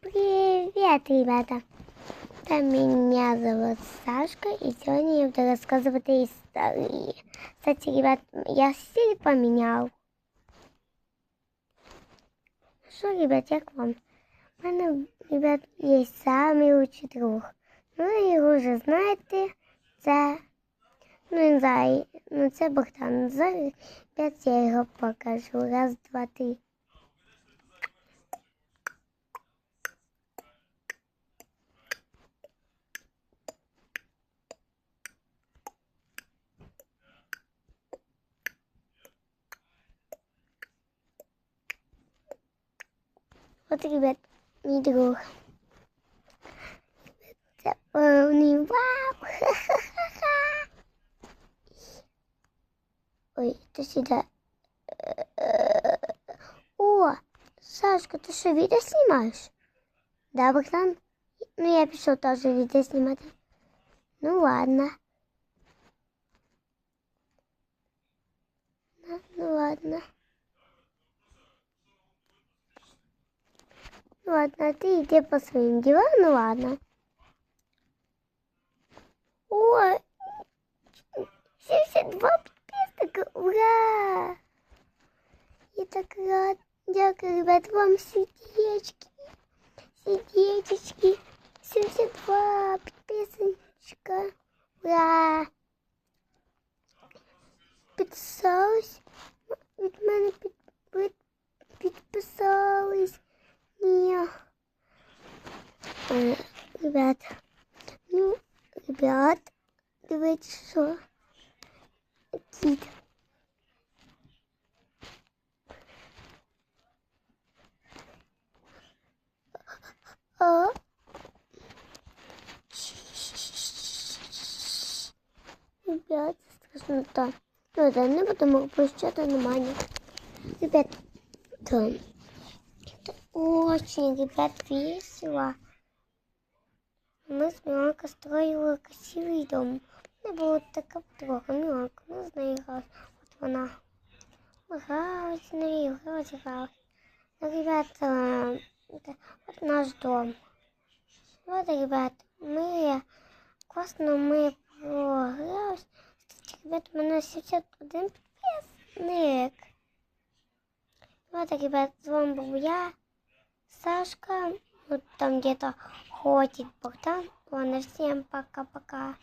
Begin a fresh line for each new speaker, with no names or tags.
Привет, ребята! Меня зовут Сашка, и сегодня я буду рассказывать истории. Кстати, ребят, я стиль поменял. Что, ребят, як вам? У мене, ребят, є самий лучший друг. Ну, ви його вже знаєте, це, ну, не знаю, ну, це Богдан. Ребят, я його покажу. Раз, два, три. От, ребят, мій друг. Це повний вау! Ха-ха-ха! Ой, ти сюди. О, Сашка, ти що, відео знімаєш? Да, Богдан? Ну, я пішов теж відео знімати. Ну, ладно. Ну, ну Ладно. Ладно, ты иди по своим делам, ну ладно. О, 72 подписника, ура! Я так рад. Дякую, ребят, вам сердечки, сердечки. 72 подписочка, ура! Підписались? Ребят, ну, ребят, давайте что? Кит. А? Ребят, страшно там. Ну, да, не потому что нормально. Ребят, там. Очень, ребят, весело. Мы с Миланкой строили красивый дом. Это была такая подруга Миланка, мы с ней играли. Вот она. Игралась с ней, игралась, игралась. Ну, ребята, это вот наш дом. Вот, ребят, мы классно мы програлись. Кстати, ребят, у меня 71 подписник. Вот, ребят, с вами был я. Сашка, вот там где-то ходит Богдан. Ладно, всем пока-пока.